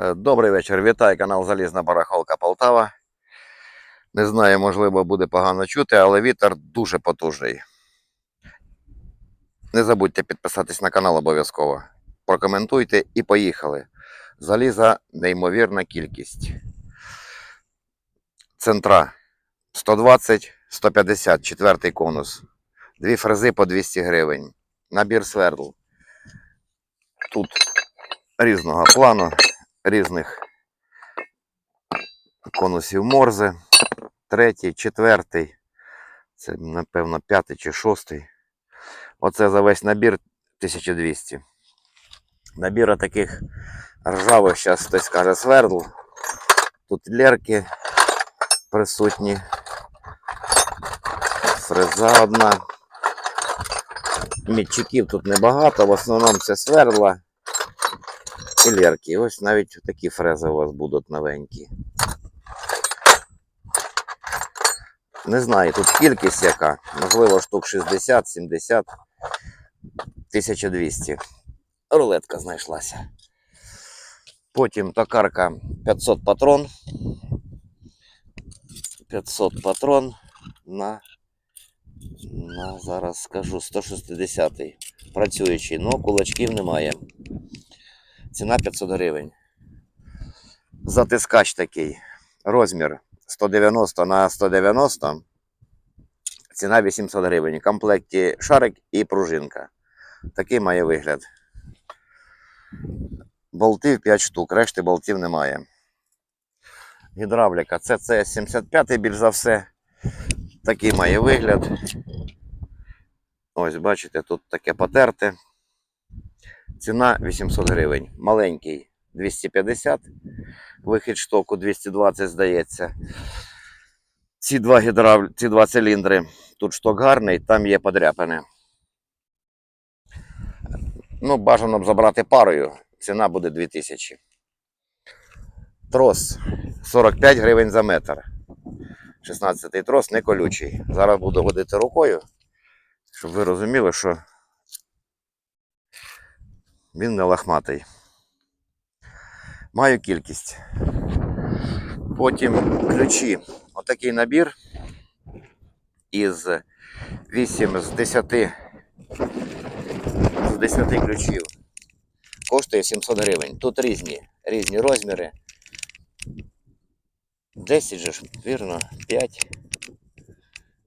Е, Добрий вечір. Вітаю канал Залізна Барахолка Полтава. Не знаю, можливо, буде погано чути, але вітер дуже потужний. Не забудьте підписатись на канал обов'язково. Прокоментуйте і поїхали. Заліза неймовірна кількість. Центра 120, 150, четвертий конус. Дві фрези по 200 гривень. Набір свердл. Тут різного плану різних конусів морзе. Третій, четвертий. Це, напевно, п'ятий чи шостий. Оце за весь набір 1200. Набір таких ржавих, зараз хтось каже, свердл. Тут лерки присутні. Фреза одна. Мітчиків тут небагато, в основному це свердла і. Ось навіть такі фрези у вас будуть новенькі. Не знаю, тут кількість яка. Можливо, штук 60, 70, 1200. Рулетка знайшлася. Потім токарка 500 патрон. 500 патрон на, на зараз скажу 160-й. працюючий, але кулачків немає. Ціна 500 гривень. Затискач такий. Розмір 190 на 190. Ціна 800 гривень. В комплекті шарик і пружинка. Такий має вигляд. Болтів 5 штук, решти болтів немає. Гідравліка CC 75 більш за все. Такий має вигляд. Ось, бачите, тут таке потерте. Ціна 800 гривень. Маленький 250, вихід штоку 220, здається. Ці два гідрав... ці два циліндри. Тут шток гарний, там є подряпини. Ну, бажано б забрати парою. Ціна буде 2000. Трос 45 гривень за метр. 16-й трос не колючий. Зараз буду водити рукою, щоб ви розуміли, що він не лахматий. Маю кількість. Потім ключі. Отакий набір із 8 з 10 з 10 ключів. Коштує 700 гривень. Тут різні, різні розміри. 10 же ж, вірно, 5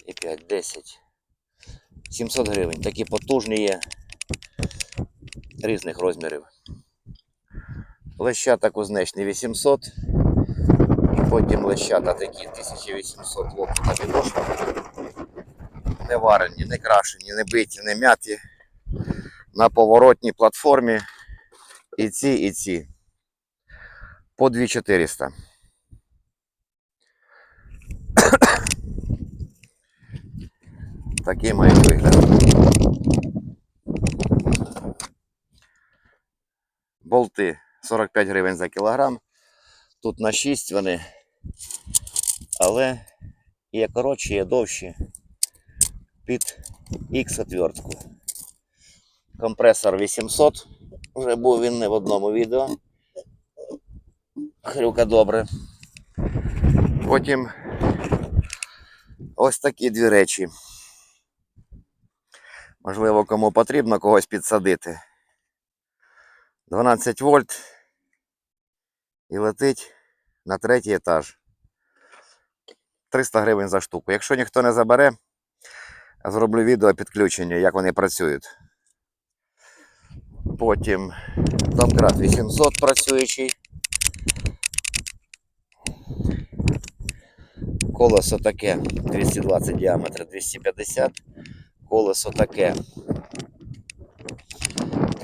і 5, 10. 700 гривень. Такі потужні є різних розмірів. Лещата кузнечні 800. І потім лещата такі 1800 лопата підошва. Не варені, не крашені, не биті, не м'яті. На поворотній платформі. І ці, і ці. По 2400. Такий має вигляд. Болти 45 гривень за кілограм. Тут на 6 вони. Але є коротші, є довші. Під X отвертку. Компресор 800. Вже був він не в одному відео. Хрюка добре. Потім ось такі дві речі. Можливо, кому потрібно когось підсадити. 12 вольт і летить на третій етаж. 300 гривень за штуку. Якщо ніхто не забере, зроблю відео підключення, як вони працюють. Потім домкрат 800 працюючий. Колесо таке 220 діаметр 250. Колесо таке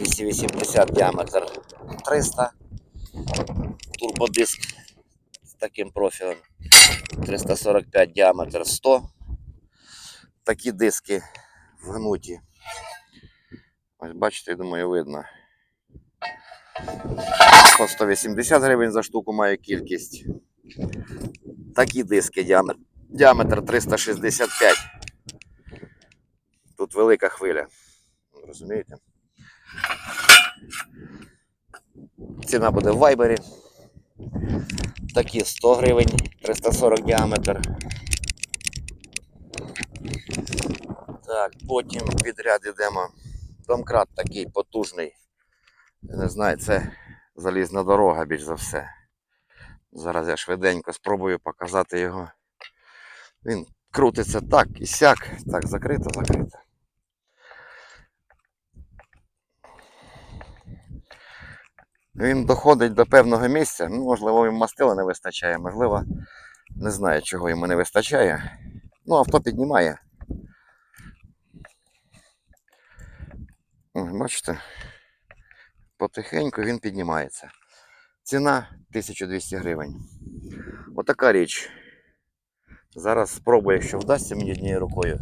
280 діаметр 300. Турбодиск з таким профілем 345 діаметр 100. Такі диски вгнуті. Ось бачите, я думаю, видно. По 180 гривень за штуку маю кількість. Такі диски діаметр, діаметр 365. Тут велика хвиля. Розумієте? Ціна буде в вайбері. Такі 100 гривень, 340 діаметр. Так, потім підряд йдемо. Домкрат такий потужний. Не знаю, це залізна дорога більш за все. Зараз я швиденько спробую показати його. Він крутиться так і сяк. Так, закрито, закрито. Він доходить до певного місця. Ну, можливо, йому мастила не вистачає, можливо, не знаю, чого йому не вистачає. Ну, авто піднімає. Бачите? Потихеньку він піднімається. Ціна 1200 гривень. Отака річ. Зараз спробую, якщо вдасться мені однією рукою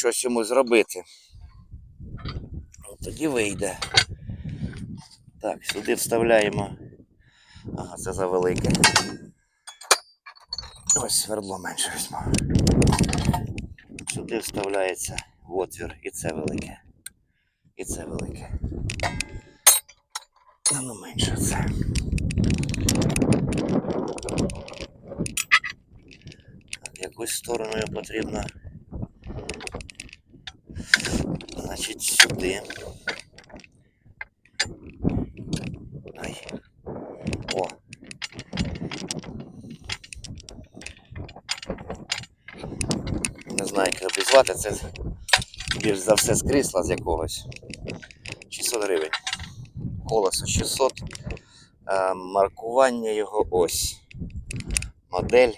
щось йому зробити. Тоді вийде. Так, сюди вставляємо. Ага, це завелике. Ось свердло менше візьму. Сюди вставляється в отвір і це велике. І це велике. Ну менше це. Так, якусь стороною потрібно. Значить, сюди. Ай. О. Знаю, як обізвати, це більш за все з крісла з якогось. 600 гривень. Колесо 600. Е, маркування його ось. Модель.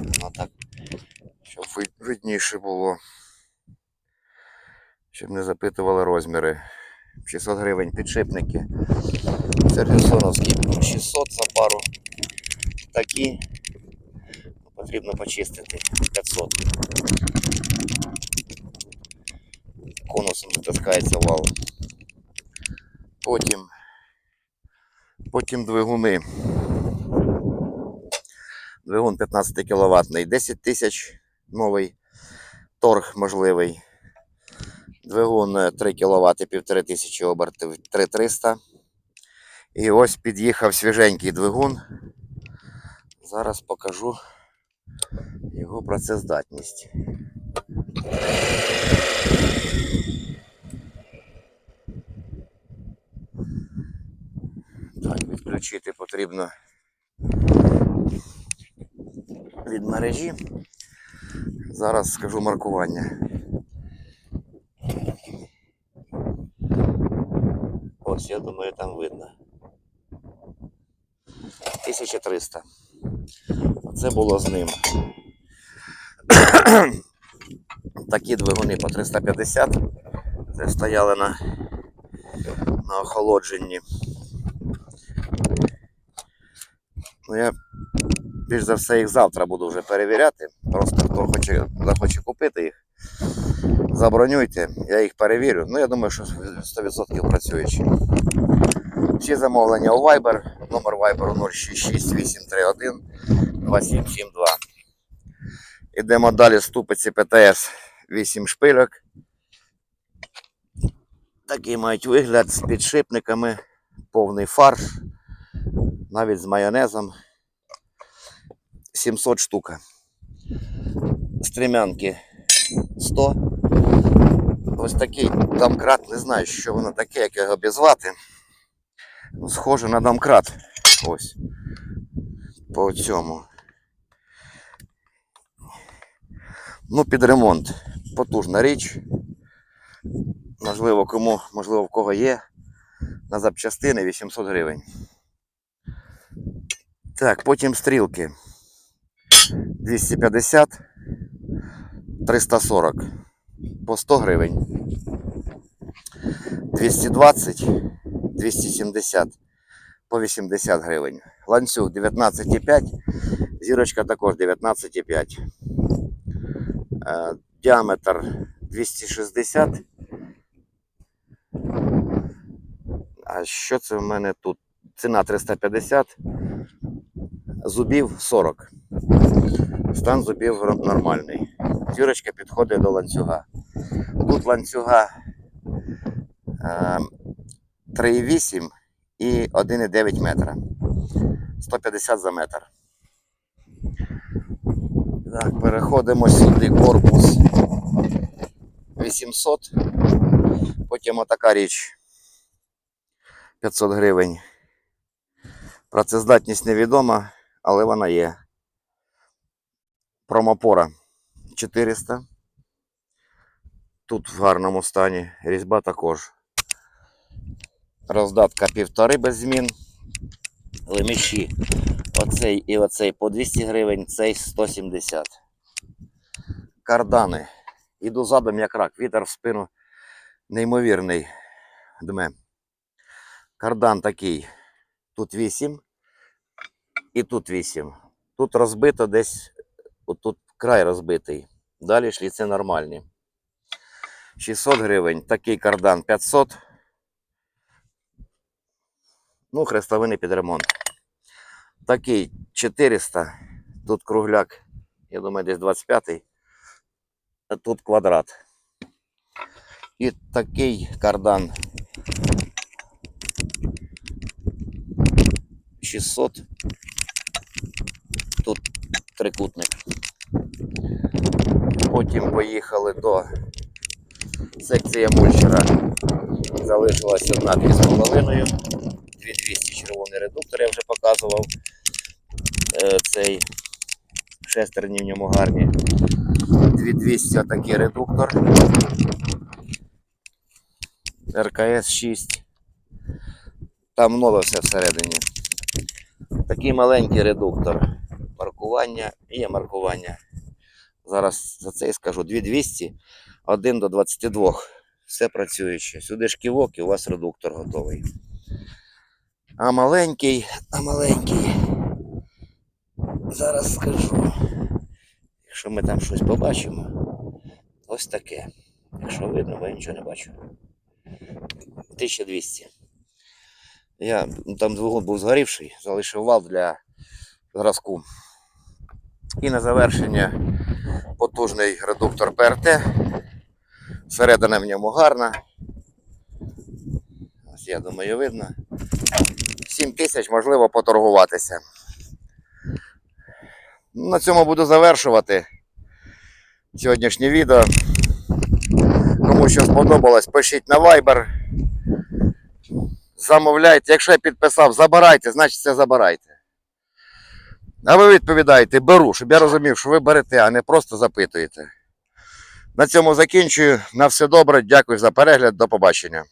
Ну. Щоб видніше було. Щоб не запитували розміри. 600 гривень підшипники. Це Херсоновський 600 за пару. Такі потрібно почистити 500. Конусом затискається вал. Потім, потім двигуни. Двигун 15 кВт, 10 тисяч новий торг можливий. Двигун е, 3 кВт, 1500 обертів 3300. І ось під'їхав свіженький двигун. Зараз покажу його працездатність. Так, відключити потрібно від мережі. Зараз скажу маркування. Ось, я думаю, там видно. 1300. Це було з ним. Такі двигуни по 350. Це стояли на, на охолодженні. Ну, я більш за все їх завтра буду вже перевіряти. Просто хто хоче, захоче купити їх, забронюйте, я їх перевірю. Ну, я думаю, що 100% працюючі. Всі замовлення у Viber, номер Viber 066 831 2772. Ідемо далі ступиці ПТС 8 шпильок. Такий мають вигляд з підшипниками, повний фарш, навіть з майонезом. 700 штука. Стрімянки 100. Ось такий домкрат, не знаю, що воно таке, як його обізвати. Ну, Схоже на домкрат. Ось. По цьому. Ну, під ремонт. Потужна річ. Можливо, кому, можливо, в кого є. На запчастини 800 гривень. Так, потім стрілки. 250, 340 по 100 гривень. 220, 270 по 80 гривень. Ланцюг 19,5, зірочка також 19,5. Е, Діаметр 260. А що це в мене тут? Ціна 350, зубів 40. Стан зубів нормальний. Зірочка підходить до ланцюга. Тут ланцюга е, 3,8 і 1,9 метра. 150 за метр. Так, переходимо сюди корпус 800. Потім отака річ 500 гривень. Працездатність невідома, але вона є. Промопора 400. Тут в гарному стані. Різьба також. Роздатка півтори без змін. Леміші. Оцей і оцей по 200 гривень, цей 170. Кардани. Іду задом як рак. Вітер в спину неймовірний дме. Кардан такий. Тут 8 і тут 8. Тут розбито десь, отут край розбитий. Далі шліци нормальні. 600 гривень. Такий кардан 500. Ну, хрестовини під ремонт. Такий 400. Тут кругляк, я думаю, десь 25. А тут квадрат. І такий кардан 600. Тут трикутник. Потім поїхали до секції мульчера. Залишилась одна 2,5. 2200 червоний редуктор, я вже показував. Е, Цей шестерні в ньому гарні. 2200 отакий редуктор. РКС 6. Там нове все всередині. Такий маленький редуктор. Маркування є маркування. Зараз за це і скажу 2200, 1 до 22. Все працююче. Сюди шківок і у вас редуктор готовий. А маленький, а маленький. Зараз скажу. Якщо ми там щось побачимо, ось таке. Якщо видно, бо я нічого не бачу. 1200. Я там двигун був згорівший, залишив вал для зразку. І на завершення потужний редуктор ПРТ. Всередина в ньому гарна. Ось я думаю, видно. 7 тисяч можливо поторгуватися. На цьому буду завершувати сьогоднішнє відео. Кому що сподобалось, пишіть на Viber. Замовляйте. Якщо я підписав, забирайте, значить це забирайте. А ви відповідаєте, беру, щоб я розумів, що ви берете, а не просто запитуєте. На цьому закінчую. На все добре. Дякую за перегляд. До побачення.